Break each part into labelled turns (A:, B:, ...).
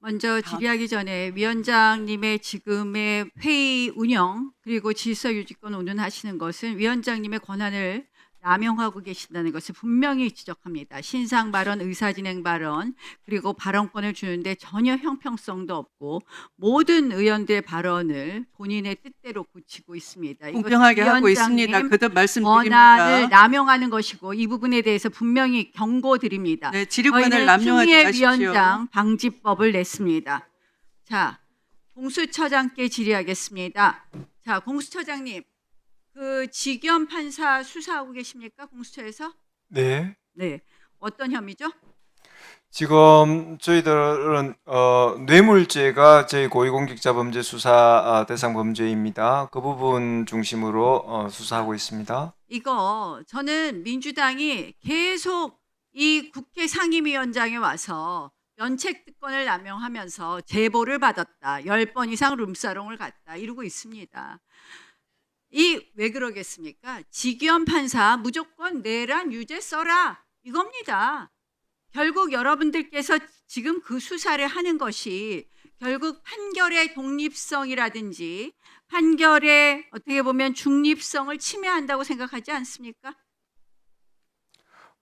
A: 먼저 질의하기 전에 위원장님의 지금의 회의 운영 그리고 질서 유지권 운운하시는 것은 위원장님의 권한을 남용하고 계신다는 것을 분명히 지적합니다. 신상 발언, 의사 진행 발언 그리고 발언권을 주는데 전혀 형평성도 없고 모든 의원들의 발언을 본인의 뜻대로 고치고 있습니다.
B: 공평하게 하고 있습니다.
A: 권한을
B: 말씀드립니다.
A: 남용하는 것이고 이 부분에 대해서 분명히 경고드립니다.
B: 네,
A: 저희는
B: 남용하지 마십시오.
A: 위원장 방지법을 냈습니다. 자, 공수처장께 질의하겠습니다. 자, 공수처장님, 그 지겸 판사 수사하고 계십니까? 공수처에서?
C: 네.
A: 네. 어떤 혐의죠?
C: 지금 저희들은 어, 뇌물죄가 저희 고위공직자 범죄 수사 아, 대상 범죄입니다. 그 부분 중심으로 어, 수사하고 있습니다.
A: 이거 저는 민주당이 계속 이 국회 상임위원장에 와서 면책 특권을 남용하면서 제보를 받았다. 10번 이상 룸사롱을 갔다. 이러고 있습니다. 이 왜 그러겠습니까? 지기현 판사 무조건 내란 유죄 써라. 이겁니다. 결국 여러분들께서 지금 그 수사를 하는 것이 결국 판결의 독립성이라든지 판결의 어떻게 보면 중립성을 침해한다고 생각하지 않습니까?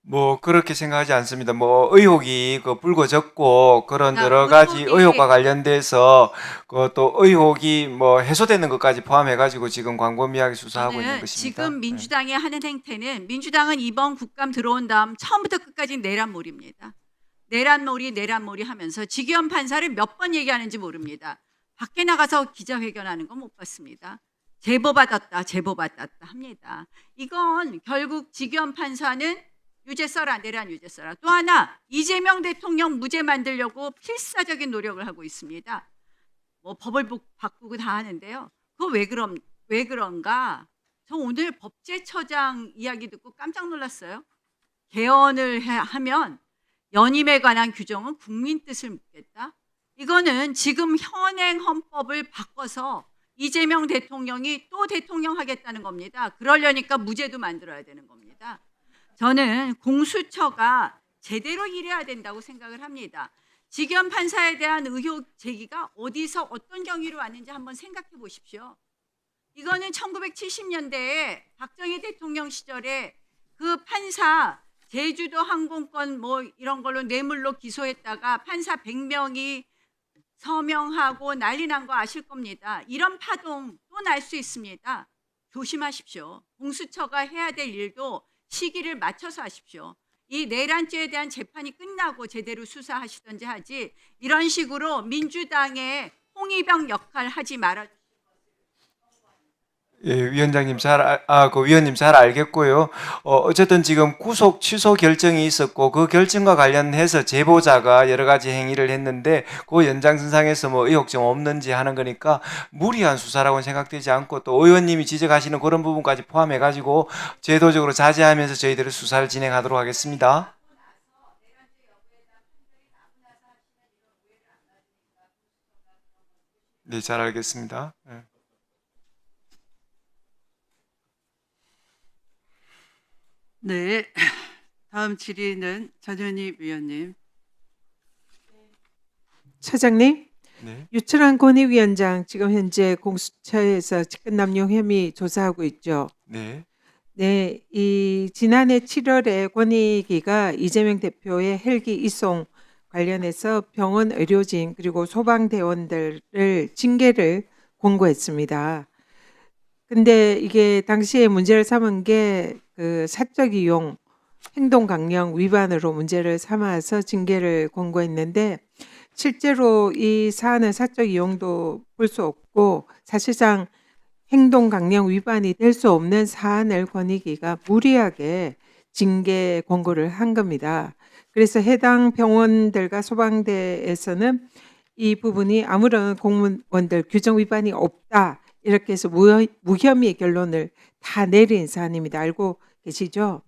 C: 뭐 그렇게 생각하지 않습니다. 뭐 의혹이 그 불거졌고 그런
A: 자,
C: 여러 가지 의혹과 관련돼서 그 또 의혹이 뭐 해소되는 것까지 포함해 가지고 지금 광범위하게 수사하고
A: 있는
C: 것입니다.
A: 지금
C: 네.
A: 민주당이 하는 행태는 민주당은 이번 국감 들어온 다음 처음부터 끝까지 내란몰입니다. 내란몰이 내란몰이 하면서 지기현 판사를 몇 번 얘기하는지 모릅니다. 밖에 나가서 기자회견하는 건 못 봤습니다. 제보 받았다, 제보 받았다 합니다. 이건 결국 지기현 판사는 유죄 써라, 내란 유죄 써라. 또 하나 이재명 대통령 무죄 만들려고 필사적인 노력을 하고 있습니다. 뭐 법을 복- 바꾸고 다 하는데요. 그거 왜 그럼 왜 그런가? 저 오늘 법제처장 이야기 듣고 깜짝 놀랐어요. 개헌을 해- 하면 연임에 관한 규정은 국민 뜻을 묻겠다. 이거는 지금 현행 헌법을 바꿔서 이재명 대통령이 또 대통령 하겠다는 겁니다. 그러려니까 무죄도 만들어야 되는 겁니다. 저는 공수처가 제대로 일해야 된다고 생각을 합니다. 지겸 판사에 대한 의혹 제기가 어디서 어떤 경위로 왔는지 한번 생각해 보십시오. 이거는 1970년대에 박정희 대통령 시절에 그 판사 제주도 항공권 뭐 이런 걸로 뇌물로 기소했다가 판사 100명이 서명하고 난리 난 거 아실 겁니다. 이런 파동 또 날 수 있습니다. 조심하십시오. 공수처가 해야 될 일도 시기를 맞춰서 하십시오. 이 내란죄에 대한 재판이 끝나고 제대로 수사하시던지 하지 이런 식으로 민주당의 홍위병 역할 하지 말아
C: 예, 위원장님 잘, 알- 아, 그 위원님 잘 알겠고요. 어, 어쨌든 지금 구속 취소 결정이 있었고 그 결정과 관련해서 제보자가 여러 가지 행위를 했는데 그 연장선상에서 뭐 의혹점 없는지 하는 거니까 무리한 수사라고 생각되지 않고 또 의원님이 지적하시는 그런 부분까지 포함해 가지고 제도적으로 자제하면서 저희들이 수사를 진행하도록 하겠습니다. 네, 잘 알겠습니다. 예.
B: 네. 다음 질의는 전현희 위원님.
D: 차장님,
C: 네.
D: 유철한 권익위원장 지금 현재 공수처에서 직권 남용 혐의 조사하고 있죠.
C: 네.
D: 네, 이 지난해 7월에 권익위가 이재명 대표의 헬기 이송 관련해서 병원 의료진 그리고 소방대원들을 징계를 권고했습니다. 근데 이게 당시에 문제를 삼은 게 그 사적 이용 행동 강령 위반으로 문제를 삼아서 징계를 권고했는데 실제로 이 사안은 사적 이용도 볼 수 없고 사실상 행동 강령 위반이 될 수 없는 사안을 권익위가 무리하게 징계 권고를 한 겁니다. 그래서 해당 병원들과 소방대에서는 이 부분이 아무런 공무원들 규정 위반이 없다 이렇게 해서 무- 무혐의 결론을 다 내린 사안입니다. 알고 계시죠?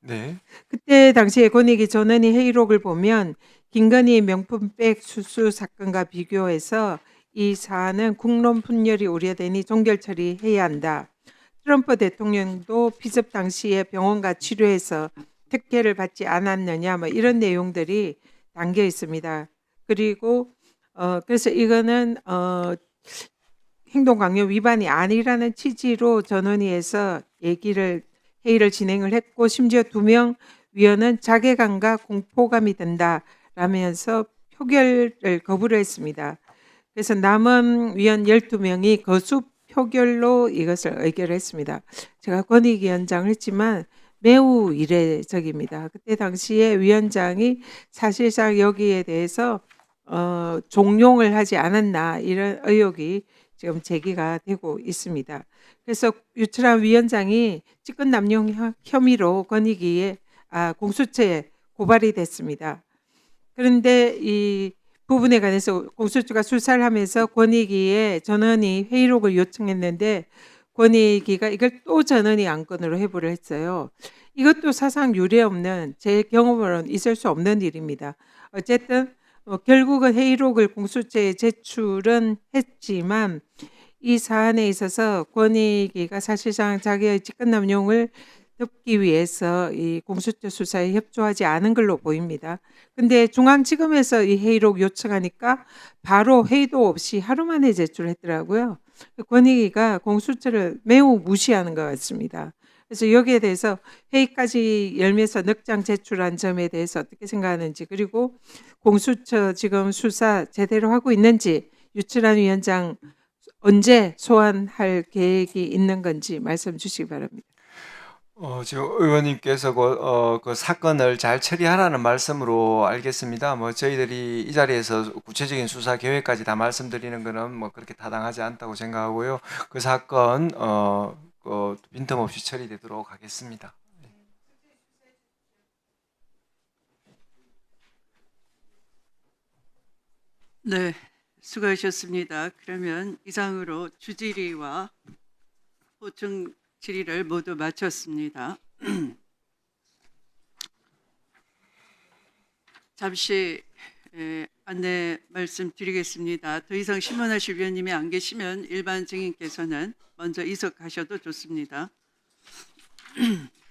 C: 네.
D: 그때 당시에 권익위 전원이 회의록을 보면 김건희 명품백 수수 사건과 비교해서 이 사안은 국론 분열이 우려되니 종결 처리해야 한다. 트럼프 대통령도 피습 당시에 병원과 치료해서 특혜를 받지 않았느냐 뭐 이런 내용들이 담겨 있습니다. 그리고 어 그래서 이거는 어 행동 강요 위반이 아니라는 취지로 전원위에서 얘기를 회의를 진행을 했고 심지어 두 명 위원은 자괴감과 공포감이 든다라면서 표결을 거부를 했습니다. 그래서 남은 위원 12명이 거수 표결로 이것을 의결했습니다. 제가 권익위원장을 했지만 매우 이례적입니다. 그때 당시에 위원장이 사실상 여기에 대해서 어, 종용을 하지 않았나 이런 의혹이 지금 제기가 되고 있습니다. 그래서 유철한 위원장이 직권 남용 혐- 혐의로 권익위에 아, 공수처에 고발이 됐습니다. 그런데 이 부분에 관해서 공수처가 수사를 하면서 권익위에 전원이 회의록을 요청했는데 권익위가 이걸 또 전원이 안건으로 회부를 했어요. 이것도 사상 유례 없는 제 경험으로는 있을 수 없는 일입니다. 어쨌든 어, 결국은 회의록을 공수처에 제출은 했지만 이 사안에 있어서 권익위가 사실상 자기의 직권남용을 덮기 위해서 이 공수처 수사에 협조하지 않은 걸로 보입니다. 근데 중앙지검에서 이 회의록 요청하니까 바로 회의도 없이 하루 만에 제출했더라고요. 권익위가 공수처를 매우 무시하는 것 같습니다. 그래서 여기에 대해서 회의까지 열면서 넉장 제출한 점에 대해서 어떻게 생각하는지 그리고 공수처 지금 수사 제대로 하고 있는지 유철한 위원장 언제 소환할 계획이 있는 건지 말씀 주시기 바랍니다.
C: 어, 지금 의원님께서 그, 어, 그 사건을 잘 처리하라는 말씀으로 알겠습니다. 뭐 저희들이 이 자리에서 구체적인 수사 계획까지 다 말씀드리는 것은 뭐 그렇게 타당하지 않다고 생각하고요. 그 사건 어, 그 빈틈없이 처리되도록 하겠습니다.
B: 네, 수고하셨습니다. 그러면 이상으로 주질의와 보충 질의를 모두 마쳤습니다. 잠시 에, 안내 말씀드리겠습니다. 더 이상 신문하실 위원님이 안 계시면 일반 증인께서는 먼저 이석하셔도 좋습니다.